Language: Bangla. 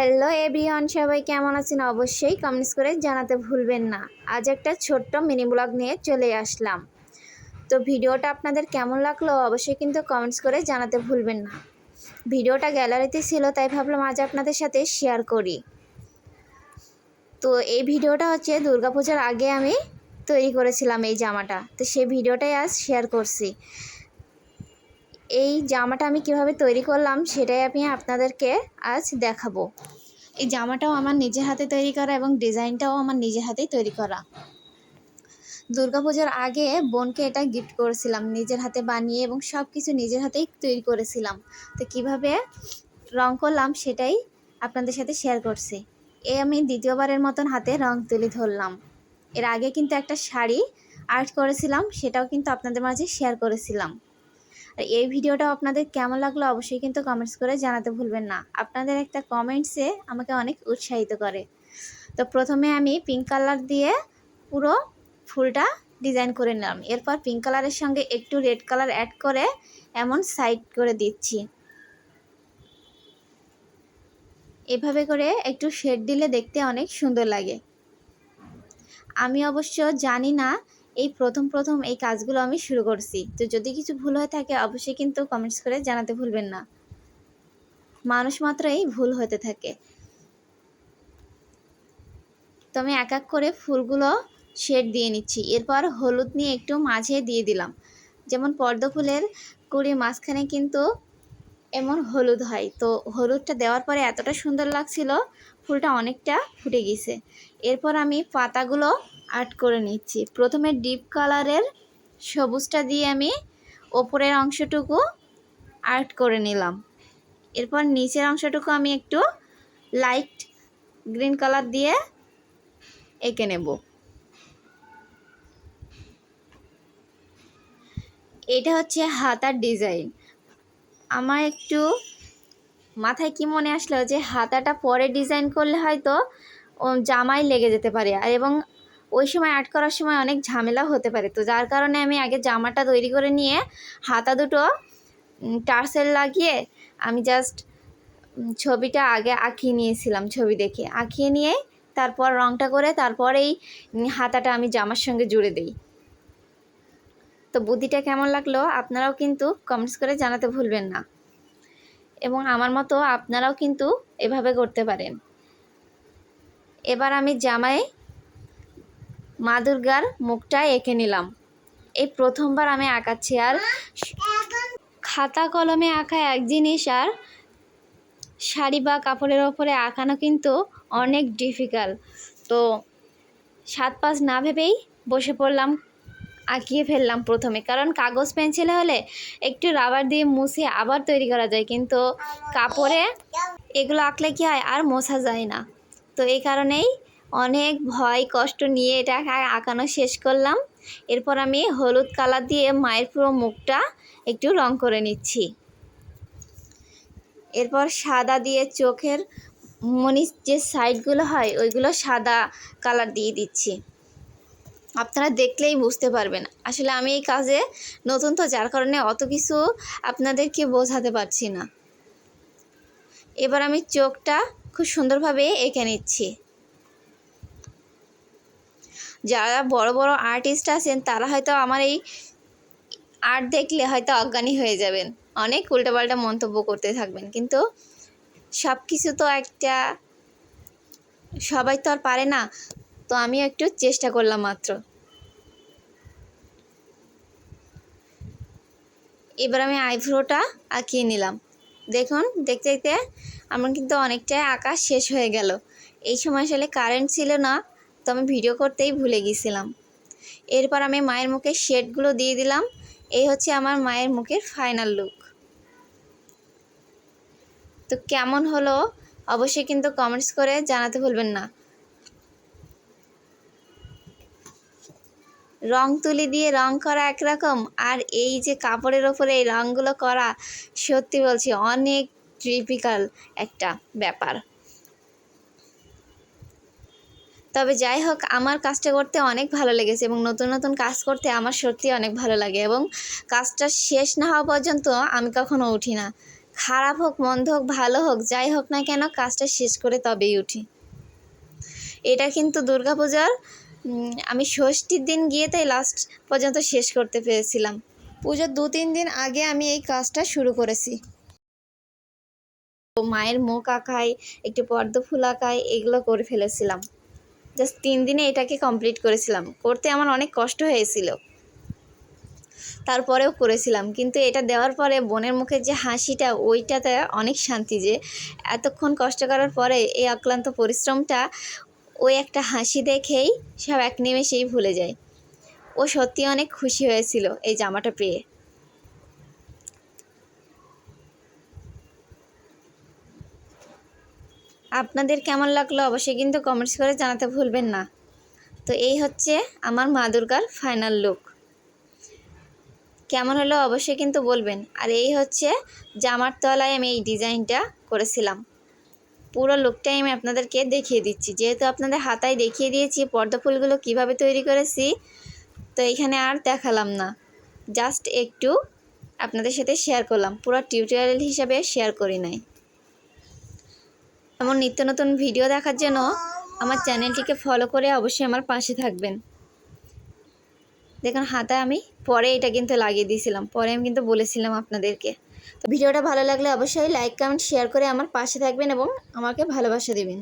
হ্যালো এভরিওয়ান সবাই কেমন আছেন? অবশ্যই কমেন্টস করে জানাতে ভুলবেন না। আজ একটা ছোট্ট মিনি ব্লগ নিয়ে চলে আসলাম। তো ভিডিওটা আপনাদের কেমন লাগল অবশ্যই কিন্তু কমেন্টস করে জানাতে ভুলবেন না। ভিডিওটা গ্যালারিতে ছিল, তাই ভাবলাম আজ আপনাদের সাথে শেয়ার করি। তো এই ভিডিওটা হচ্ছে দুর্গাপূজার আগে আমি তৈরি করেছিলাম এই জামাটা। তো সেই ভিডিওটাই আজ শেয়ার করছি। এই জামাটা আমি কীভাবে তৈরি করলাম সেটাই আমি আপনাদেরকে আজ দেখাবো। এই জামাটাও আমার নিজের হাতে তৈরি করা এবং ডিজাইনটাও আমার নিজের হাতেই তৈরি করা। দুর্গাপূজার আগে বোনকে এটা গিফট করেছিলাম, নিজের হাতে বানিয়ে এবং সব কিছু নিজের হাতেই তৈরি করেছিলাম। তো কীভাবে রং করলাম সেটাই আপনাদের সাথে শেয়ার করছি। এই আমি দ্বিতীয়বারের মতন হাতে রং তুলে ধরলাম। এর আগে কিন্তু একটা শাড়ি আর্ট করেছিলাম, সেটাও কিন্তু আপনাদের মাঝে শেয়ার করেছিলাম। আর এই ভিডিওটা আপনাদের কেমন লাগল অবশ্যই কিন্তু কমেন্টস করে জানাতে ভুলবেন না। আপনাদের একটা কমেন্টসে আমাকে অনেক উৎসাহিত করে। তো প্রথমে আমি পিঙ্ক কালার দিয়ে পুরো ফুলটা ডিজাইন করে নিলাম। এরপর পিঙ্ক কালারের সঙ্গে একটু রেড কালার অ্যাড করে এমন সাইড করে দিচ্ছি। এভাবে করে একটু শেড দিলে দেখতে অনেক সুন্দর লাগে। আমি অবশ্য জানি না এই প্রথম প্রথম এই কাজগুলো আমি শুরু করছি। তো যদি কিছু ভুল হয়ে থাকে, অবশ্যই কিন্তু কমেন্টস করে জানাতে ভুলবেন না। মানুষ মাত্রই ভুল হতে থাকে। তো আমি এক এক করে ফুলগুলো শেড দিয়ে নিচ্ছি। এরপর হলুদ নিয়ে একটু মাঝে দিয়ে দিলাম। যেমন পদ্ম ফুলের কুড়ি মাঝখানে কিন্তু এমন হলুদ হয়। তো হলুদটা দেওয়ার পরে এতটা সুন্দর লাগছিল, ফুলটা অনেকটা ফুটে গেছে। এরপর আমি পাতাগুলো আর্ট করে নিচ্ছি। প্রথমে ডিপ কালারের সবুজটা দিয়ে আমি ওপরের অংশটুকু আর্ট করে নিলাম। এরপর নিচের অংশটুকু আমি একটু লাইট গ্রিন কালার দিয়ে এঁকে নেব। এটা হচ্ছে হাতার ডিজাইন। আমার একটু মাথায় কি মনে আসলো যে হাতাটা পরে ডিজাইন করলে হয়তো জামাই লেগে যেতে পারে। এবং ওই সময় আর্ট করার সময় অনেক ঝামেলা হতে পারে। তো যার কারণে আমি আগে জামাটা তৈরি করে নিয়ে হাতা দুটো টার্সেল লাগিয়ে আমি জাস্ট ছবিটা আগে আঁকিয়ে নিয়েছিলাম ছবি দেখে। আঁকিয়ে নিয়ে তারপর রংটা করে তারপরেই হাতাটা আমি জামার সঙ্গে জুড়ে দিই। তো বুদ্ধিটা কেমন লাগল আপনারাও কিন্তু কমেন্টস করে জানাতে ভুলবেন না। এবং আমার মতো আপনারাও কিন্তু এভাবে করতে পারেন। এবার আমি জামায় মা দুর্গার মুখটা এঁকে নিলাম। এই প্রথমবার আমি আঁকাচ্ছি আর খাতা কলমে আঁকা এক জিনিস আর শাড়ি বা কাপড়ের ওপরে আঁকানো কিন্তু অনেক ডিফিকাল্ট তো সাত পাঁচ না ভেবেই বসে পড়লাম, আঁকিয়ে ফেললাম প্রথমে। কারণ কাগজ, পেন্সিলে হলে একটু রাবার দিয়ে মুছে আবার তৈরি করা যায়, কিন্তু কাপড়ে এগুলো আঁকলে কি হয় আর মোছা যায় না। তো এই কারণেই অনেক ভয়, কষ্ট নিয়ে এটা আঁকানো শেষ করলাম। এরপর আমি হলুদ কালার দিয়ে মায়ের পুরো মুখটা একটু রং করে নিচ্ছি। এরপর সাদা দিয়ে চোখের মনির যে সাইডগুলো হয়, ওইগুলো সাদা কালার দিয়ে দিচ্ছি। আপনারা দেখলেই বুঝতে পারবেন। আসলে আমি এই কাজে নতুন তো, যার কারণে অত কিছু আপনাদেরকে বোঝাতে পারছি না। এবার আমি চোখটা খুব সুন্দরভাবে এঁকে নিচ্ছি। যারা বড় বড় আর্টিস্ট আছেন, তারা হয়তো আমার এই আর্ট দেখলে হয়তো অজ্ঞানী হয়ে যাবেন। অনেক উল্টোপাল্টা মন্তব্য করতে থাকবেন। কিন্তু সব কিছু তো একটা সবাই তো আর পারে না। তো আমি একটু চেষ্টা করলাম মাত্র। এবার আমি আইভ্রোটা আঁকিয়ে নিলাম। দেখুন, দেখতে দেখতে আমার কিন্তু অনেকটাই আঁকা শেষ হয়ে গেল। এই সময় আসলে কারেন্ট ছিল না। তো আমি ভিডিও করতেই ভুলে গিয়েছিলাম এরপর আমি মায়ের মুখে শেডগুলো দিয়ে দিলাম। এই হচ্ছে আমার মায়ের মুখের ফাইনাল লুক তো কেমন হলো? অবশ্যই কিন্তু কমেন্টস করে জানাতে ভুলবেন না। রং তুলি দিয়ে রং করা একরকম, আর এই যে কাপড়ের ওপরে এই রঙগুলো করা, সত্যি বলছি, অনেক ট্রিপিক্যাল একটা ব্যাপার। তবে যাই হোক, আমার কাজটা করতে অনেক ভালো লেগেছে এবং নতুন নতুন কাজ করতে আমার সত্যি অনেক ভালো লাগে এবং কাজটা শেষ না হওয়া পর্যন্ত আমি কখনো উঠি না। খারাপ হোক, মন্দ হোক, ভালো হোক, যাই হোক না কেন, কাজটা শেষ করে তবেই উঠি। এটা কিন্তু দুর্গাপূজার আমি ষষ্ঠীর দিন গিয়ে তাই লাস্ট পর্যন্ত শেষ করতে পেরেছিলাম। পুজোর দু, তিন দিন আগে আমি এই কাজটা শুরু করেছি। মায়ের মুখ আঁকায়, একটু পদ্ম ফুল আঁকাই এগুলো করে ফেলেছিলাম। জাস্ট তিন দিনে এটাকে কমপ্লিট করেছিলাম। করতে আমার অনেক কষ্ট হয়েছিল। তারপরেও করেছিলাম। কিন্তু এটা দেওয়ার পরে বোনের মুখে যে হাসিটা, ওইটাতে অনেক শান্তি যে এতক্ষণ কষ্ট করার পরে এই অক্লান্ত পরিশ্রমটা, ওই একটা হাসি দেখেই সব এক নিমেষেই ভুলে যায়। ও সত্যি অনেক খুশি হয়েছিল এই জামাটা পেয়ে। আপনাদের কেমন লাগল অবশ্যই কিন্তু কমেন্টস করে জানাতে ভুলবেন না। তো এই হচ্ছে আমার মা দুর্গার ফাইনাল লুক কেমন হলো অবশ্যই কিন্তু বলবেন। আর এই হচ্ছে জামার তলায় আমি এই ডিজাইনটা করেছিলাম। পুরো লুকটাই আমি আপনাদেরকে দেখিয়ে দিচ্ছি। যেহেতু আপনাদের হাতায় দেখিয়ে দিয়েছি, পর্দা ফুলগুলো কীভাবে তৈরি করেছি, তো এখানে আর দেখালাম না। জাস্ট একটু আপনাদের সাথে শেয়ার করলাম। পুরো টিউটোরিয়াল হিসাবে শেয়ার করি নাই। এমন নিত্য নতুন ভিডিও দেখার জন্য আমার চ্যানেলটিকে ফলো করে অবশ্যই আমার পাশে থাকবেন। দেখুন, হাতে আমি পরে এটা কিন্তু লাগিয়ে দিয়েছিলাম। পরে আমি কিন্তু বলেছিলাম আপনাদেরকে। তো ভিডিওটা ভালো লাগলে অবশ্যই লাইক কমেন্ট শেয়ার করে আমার পাশে থাকবেন এবং আমাকে ভালোবাসা দেবেন।